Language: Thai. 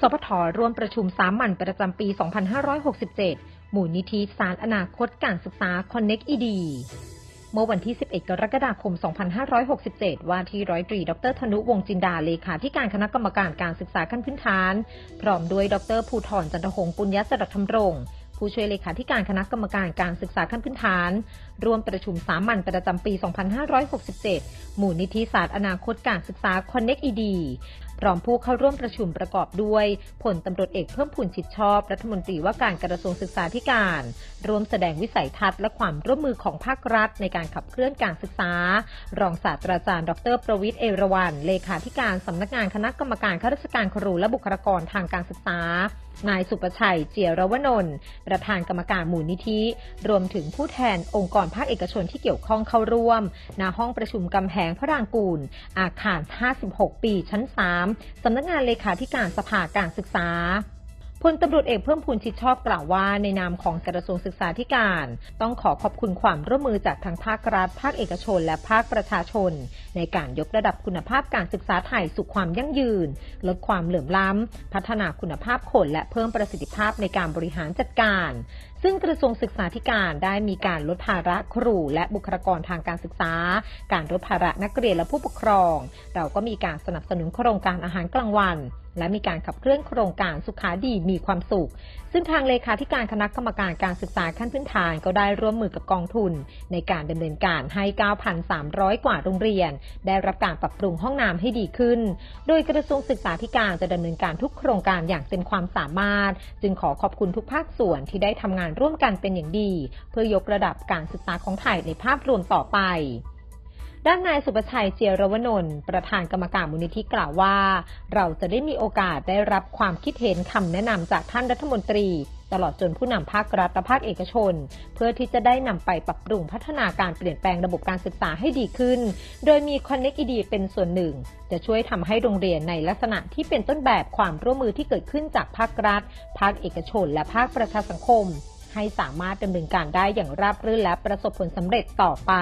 สพทร่วมประชุมสามัญประจำปี 2567 หมู่นิธิสารอนาคตการศึกษา Connect ED เมื่อวันที่ 11 กรกฎาคม 2567 ว่าที่ร้อยตรี ดรธนุวงจินดา เลขาธิการคณะกรรมการการศึกษาขั้นพื้นฐาน พร้อมด้วย ดรภูธรจันทหงส์ปุญญสรธรรมรงค์ผู้ช่วยเลขาธิการคณะกรรมการการศึกษาขั้นพื้นฐาน ร่วมประชุมสามัญประจำปี 2567 หมู่นิธิศาสตร์อนาคตการศึกษา Connect ED พร้อมผู้เข้าร่วมประชุมประกอบด้วยผลตำรวจเอกเพิ่มพูนชิดชอบ รัฐมนตรีว่าการกระทรวงศึกษาธิการ ร่วมแสดงวิสัยทัศน์และความร่วมมือของภาครัฐในการขับเคลื่อนการศึกษา รองศาสตราจารย์ ดร ประวิทย์เอราวันเลขาธิการสำนักงานคณะกรรมการข้าราชการครูและบุคลากรทางการศึกษานายสุประชัย เจียรวนนท์ประธานกรรมการหมู่นิธิ รวมถึงผู้แทนองค์กรภาคเอกชนที่เกี่ยวข้องเข้าร่วมณห้องประชุมกำแพงพระรางกูล อาคาร 56 ปีชั้น 3สำนักงานเลขาธิการสภาการศึกษา พลตำรวจเอกเพิ่มพูนชิดชอบกล่าวว่า ในนามของกระทรวงศึกษาธิการ ต้องขอขอบคุณความร่วมมือจากทั้งภาครัฐ ภาคเอกชน และภาคประชาชน ในการยกระดับคุณภาพการศึกษาไทยสู่ความยั่งยืน ลดความเหลื่อมล้ำ พัฒนาคุณภาพคนและเพิ่มประสิทธิภาพในการบริหารจัดการ ซึ่งกระทรวงศึกษาธิการได้มีการลดภาระครูและบุคลากรทางการศึกษา การลดภาระนักเรียนและผู้ปกครอง เราก็มีการสนับสนุนโครงการอาหารกลางวัน และมีการขับเคลื่อนโครงการสุขาดีมีความสุข ซึ่งทางเลขาธิการคณะกรรมการการศึกษาขั้นพื้นฐานก็ได้ร่วมมือกับกองทุน ในการดำเนินการให้ 9,300 กว่าโรงเรียน ได้รับการปรับปรุงห้องน้ำให้ดีขึ้น โดยกระทรวงศึกษาธิการจะดำเนินการทุกโครงการอย่างเต็มความสามารถ จึงขอขอบคุณทุกภาคส่วนที่ได้ทำงานร่วมกันเป็นอย่างดี เพื่อยกระดับการศึกษาของไทยในภาพรวมต่อไป ด้านนายสุประชัยเจียรวนนท์ประธานกรรมการมูลนิธิกล่าวว่า เราจะได้มีโอกาสได้รับความคิดเห็นคำแนะนำจากท่านรัฐมนตรี ตลอดจนผู้นำภาครัฐและภาคเอกชน เพื่อที่จะได้นำไปปรับปรุงพัฒนาการเปลี่ยนแปลงระบบการศึกษาให้ดีขึ้น โดยมี Connect ED เป็นส่วนหนึ่ง จะช่วยทำให้โรงเรียนในลักษณะที่เป็นต้นแบบความร่วมมือที่เกิดขึ้นจากภาครัฐ ภาคเอกชน และภาคประชาสังคม ให้สามารถดำเนินการได้อย่างราบรื่นและประสบผลสำเร็จต่อไป